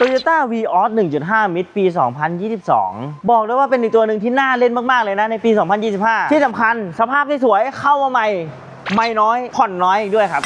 Toyota Vios 1.5 มิตรปี 2022 บอกเลยว่าเป็นอีกตัวหนึ่งที่น่าเล่นมาก ๆ เลยนะ ในปี 2025 ที่สำคัญสภาพที่สวยเข้ามาใหม่ ไม่น้อย ผ่อนน้อยอีกด้วยครับ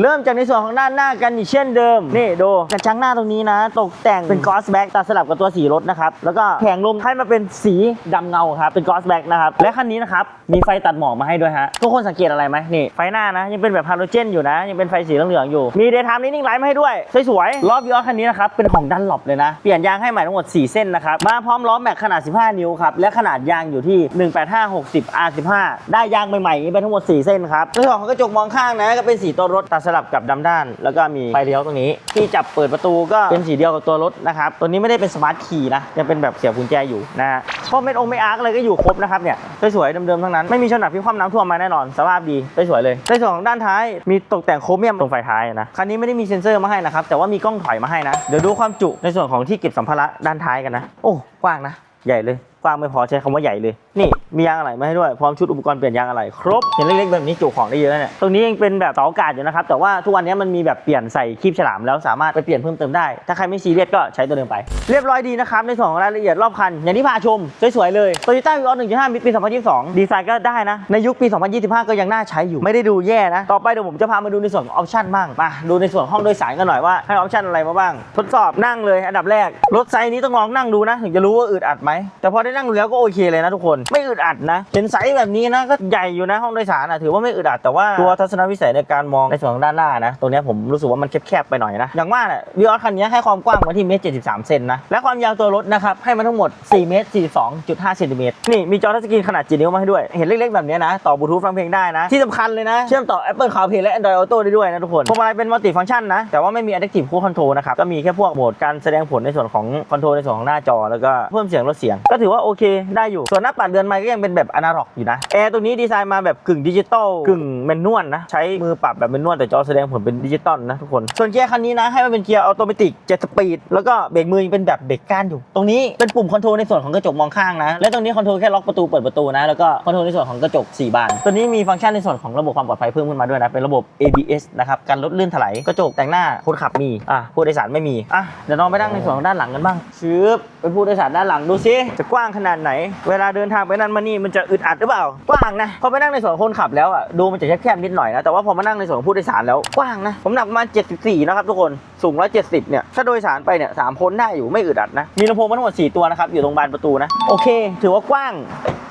เริ่มจากในส่วนของด้านหน้ากันอีกเช่นเดิม นี่ดูกระจังหน้าตรงนี้นะ ตกแต่งเป็นกอสแบ็กตัดสลับกับตัวสีรถนะครับ แล้วก็แผงลมให้มาเป็นสีดำเงาครับ เป็นกอสแบ็กนะครับ และคันนี้นะครับ มีไฟตัดหมอกมาให้ด้วยฮะ ทุกคนสังเกตอะไรไหมนี่ ไฟหน้านะ ยังเป็นแบบฮาโลเจนอยู่นะ ยังเป็นไฟสีเหลืองๆอยู่ มีเดย์ไทม์นิ่งไลท์มาให้ด้วยสวยๆรอบยออคันนี้นะครับ เป็นของดันหลบเลยนะ เปลี่ยนยางให้ใหม่ทั้งหมด 4 เส้นนะครับ มาพร้อมล้อแม็กขนาด 15 นิ้วครับ และขนาดยางอยู่ที่ 185 60 R15 ได้ยางใหม่ๆอย่างนี้ไปทั้งหมด 4 เส้นครับในส่วนของกระจกมองข้างนะก็เป็นสีตัวรถตัดสลับกับดำด้าน แล้วก็มีไฟเลี้ยวตรงนี้ ที่จับเปิดประตูก็เป็นสีเดียวกับตัวรถนะครับ ตัวนี้ไม่ได้เป็นสมาร์ทคีย์นะยังเป็นแบบเสียบกุญแจอยู่นะฮะพวกเม็ดองไม่อาร์คอะไรก็อยู่ครบนะครับเนี่ยสวยๆเดิมๆทั้งนั้นไม่มีชนหนักพิความน้ำท่วมมาแน่นอนสภาพดีสวยๆเลยในส่วนของด้านท้ายมีตกแต่งโครเมียมตรงไฟท้ายนะคันนี้ไม่ได้มีเซ็นเซอร์มาให้นะครับแต่ว่ามีกล้องถอยมาให้นะเดี๋ยวดูความจุในส่วนของที่เก็บสัมภาระด้านท้ายกันนะ โอ้กว้างนะ ใหญ่เลย กว้างไม่พอใช้คำว่าใหญ่เลย นี่มียางอะไหล่มาให้ด้วยพร้อมชุดอุปกรณ์เปลี่ยนยางอะไหล่ครบเห็นเล็กๆแบบนี้จุของได้เยอะนะเนี่ยตรงนี้ยังเป็นแบบเสาอากาศอยู่นะครับแต่ว่าทุกวันนี้มันมีแบบเปลี่ยนใส่คีบฉลามแล้วสามารถไปเปลี่ยนเพิ่มเติมได้ ถ้าใครไม่ซีเรียสก็ใช้ตัวเดิมไป เรียบร้อยดีนะครับในส่วนของรายละเอียดรอบคัน อย่างที่พาชมสวยๆเลย Toyota Vios 1.5มิตรปี 2022 ดีไซน์ก็ได้นะ ในยุคปี 2025 ก็ยังน่าใช้อยู่ไม่ได้ดูแย่นะ ต่อไปเดี๋ยวผมจะพามาดูในส่วนของออปชั่นบ้างมาดูในส่วนห้องโดยสารกันหน่อยว่าให้ออปชั่นอะไรมาบ้าง ทดสอบนั่งเลยอันดับแรกรถไซส์นี้ต้องลองนั่งดูนะถึงจะรู้ว่าอึดอัดไหมแต่พอได้นั่งดูแล้วก็โอเคเลยนะทุกคน ไม่อึดอัดนะเห็นไซส์แบบนี้นะก็ใหญ่อยู่นะห้องโดยสารอะถือว่าไม่อึดอัดแต่ว่าตัวทัศนวิสัยในการมองในส่วนของด้านหน้านะตรงนี้ผมรู้สึกว่ามันแคบๆไปหน่อยนะอย่างว่าแหละวิออสคันนี้ให้ความกว้างมาที่เมตร73เซนนะและความยาวตัวรถนะครับให้มาทั้งหมด4เมตร42.5เซนติเมตรนี่มีจอทัชสกรีนขนาด7นิ้วมาให้ด้วยเห็นเล็กๆแบบนี้นะต่อบลูทูธฟังเพลงได้นะที่สำคัญเลยนะเชื่อมต่อ Apple CarPlay และ Android Auto ได้ด้วยนะทุกคนพวงมาลัยเป็นมัลติฟังก์ชันนะแต่ว่าไม่มี Adaptive Cruise Control นะครับก็มีแค่พวกโหมดการแสดงผลในส่วนของคอนโทรลในส่วนของหน้าจอแล้วก็เพิ่มเสียงลดเสียงก็ถือว่าโอเคได้อยู่ ส่วนหน้าปัดเดือนไม้ก็ยังเป็นแบบอนาล็อกอยู่นะแอร์ตัวนี้ดีไซน์มาแบบกึ่งดิจิตอลกึ่งแมนนวลนะ ใช้มือปรับแบบแมนนวลแต่จอแสดงผลเป็นดิจิตอลนะทุกคน ส่วนเกียร์คันนี้นะ ให้มันเป็นเกียร์ออโตเมติก7สปีดแล้วก็เบรกมือยังเป็นแบบเบรกก้านอยู่ ตรงนี้เป็นปุ่มคอนโทรลในส่วนของกระจกมองข้างนะและตรงนี้คอนโทรลแค่ล็อกประตูเปิดประตูนะแล้วก็คอนโทรลในส่วนของกระจก4บานตัวนี้มีฟังก์ชันในส่วนของระบบความปลอดภัยเพิ่มขึ้นมาด้วยนะเป็นระบบ ABS นะครับการลดลื่นถลายกระจกแต่งหน้าคนขับมีอะผู้โดยสารไม่มีอะเดี๋ยวน้องไปนั่งในส่วนของด้านหลังกันบ้างชืบไปผู้โดยสารด้านหลังดูซิจะกว้างขนาดไหน เวลาเดินทางไปนั่นมานี่มันจะอึดอัดหรือเปล่ากว้างนะพอไปนั่งในส่วนคนขับแล้วอะดูมันจะแคบๆนิดหน่อยนะแต่ว่าพอมานั่งในส่วนผู้โดยสารแล้วกว้างนะผมหนักประมาณ74นะครับทุกคนสูง170เนี่ยถ้าโดยสารไปเนี่ยสามคนได้อยู่ไม่อึดอัดนะมีลำโพงมาทั้งหมด4ตัวนะครับอยู่ตรงบานประตูนะโอเค ถือว่ากว้าง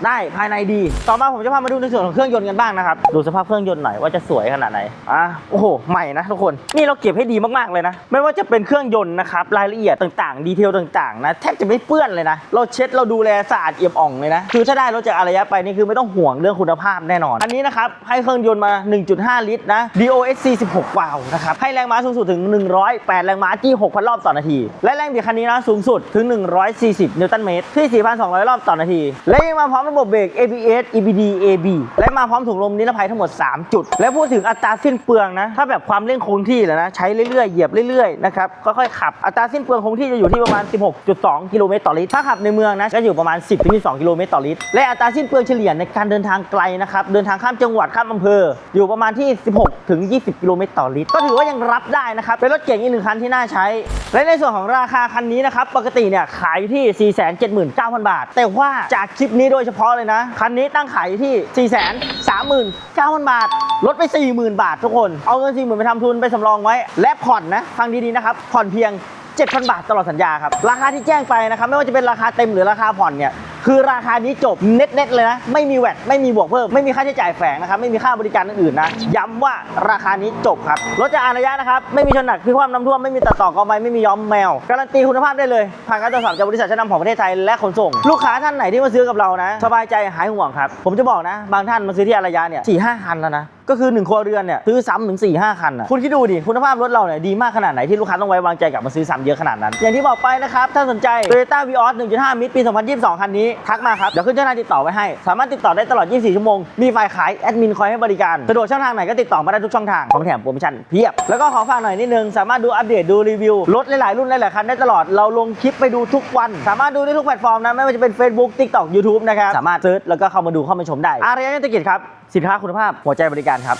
ได้ภายในดี ต่อมาผมจะพามาดูในส่วนของเครื่องยนต์กันบ้างนะครับ ดูสภาพเครื่องยนต์หน่อยว่าจะสวยขนาดไหน อะ โอ้โห ใหม่นะทุกคน นี่เราเก็บให้ดีมากๆเลยนะ ไม่ว่าจะเป็นเครื่องยนต์นะครับ รายละเอียดต่างๆ ดีเทลต่างๆ นะ แทบจะไม่เปื้อนเลยนะ เราเช็ดเราดูแลสะอาดเอี่ยมอ่องเลยนะ คือถ้าได้รถจากอารยะไปนี่คือไม่ต้องห่วงเรื่องคุณภาพแน่นอน อันนี้นะครับให้เครื่องยนต์มา 1.5 ลิตรนะ DOSC 16 วาล์วนะครับ ให้แรงม้าสูงสุดถึง 108 แรงม้าที่6,000 รอบต่อนาที และแรงบิดคันนี้นะสูงสุดถึง 140 นิวตันเมตรที่ 4,200 รอบต่อนาที และยังมาพร้อมระบบเบรก ABS EBD AB และมาพร้อมถุงลมนิรภัยทั้งหมด 3 จุด และพูดถึงอัตราสิ้นเปลืองนะ ถ้าแบบความเร่งคงที่แล้วนะ ใช้เรื่อยๆ เหยียบเรื่อยๆ นะครับ ค่อยๆ ขับ อัตราสิ้นเปลืองคงที่จะอยู่ที่ประมาณ 16.2 กิโลเมตรต่อลิตร ถ้าขับในเมืองนะ ก็อยู่ประมาณ 10-12 กิโลเมตรต่อลิตร และอัตราสิ้นเปลืองเฉลี่ยในการเดินทางไกลนะครับ เดินทางข้ามจังหวัดข้ามอำเภอ อยู่ประมาณที่ 16-20 กิโลเมตรต่อลิตร ก็ถือว่ายังรับได้นะครับ เป็นรถเก๋งอีกหนึ่งคันที่น่าใช้ และในส่วนของราคาคันนี้นะครับ ปกติเนี่ยขายที่ 479,000 บาท แต่ว่าจากคลิปนี้โดยเฉพาะเลยนะ คันนี้ตั้งขายที่ 439,000 บาท ลดไป 40,000 บาททุกคน เอาเงิน 40,000 ไปทำทุนไปสำรองไว้ และผ่อนนะ ฟังดีๆนะครับ ผ่อนเพียง 7,000 บาทตลอดสัญญาครับ ราคาที่แจ้งไปนะครับ ไม่ว่าจะเป็นราคาเต็มหรือราคาผ่อนเนี่ย คือราคานี้จบเน็ตๆเลยนะ ไม่มีแวตไม่มีบวกเพิ่ม ไม่มีค่าใช้จ่ายแฝงนะครับ ไม่มีค่าบริการอื่นๆนะ ย้ำว่าราคานี้จบครับ รถจากอารยะนะครับ ไม่มีชนหนักคือความน้ำท่วม ไม่มีตัดต่อกอไม้ไม่มีย้อมแมว การันตีคุณภาพได้เลย ผ่านการตรวจสอบจากบริษัทชั้นนำของประเทศไทยและขนส่ง ลูกค้าท่านไหนที่มาซื้อกับเรานะ สบายใจหายห่วงครับ ผมจะบอกนะ บางท่านมาซื้อที่อารยะเนี่ยสี่ห้าคันแล้วนะก็คือ1ครัวเรือนเนี่ยซื้อซ้ำถึง4 5คันอะคุณคิดดูดิคุณภาพรถเราเนี่ยดีมากขนาดไหนที่ลูกค้าต้องไว้วางใจกับมาซื้อซ้ำเยอะขนาดนั้น อย่างที่บอกไปนะครับถ้าสนใจ Toyota Vios 1.5มิตรปี 2022 คันนี้ทักมาครับ เดี๋ยวขึ้นเจ้าน้าติดต่อไว้ให้ สามารถติดต่อได้ตลอด 24 ชั่วโมง มีฝ่ายขายแอดมินคอยให้บริการ สะดวกช่องทางไหนก็ติดต่อมาได้ทุกช่องทาง ของแถมโปรโมชั่นเพียบ แล้วก็ขอฝากหน่อยนิดนึง สามารถดูอัปเดตดูรีวิวรถหลายๆรุ่นหลายๆคันได้ตลอด เราลงคลิปไปดูทุกวัน สามารถดูได้ทุกแพลตฟอร์มนะ ไม่ว่าจะเป็น Facebook TikTok YouTube นะครับสามารถเซิร์ชแล้วก็เข้ามาดูเข้ามาชมได้อารยะยนตกิจครับสินค้าคุณภาพหัวใจบริการครับ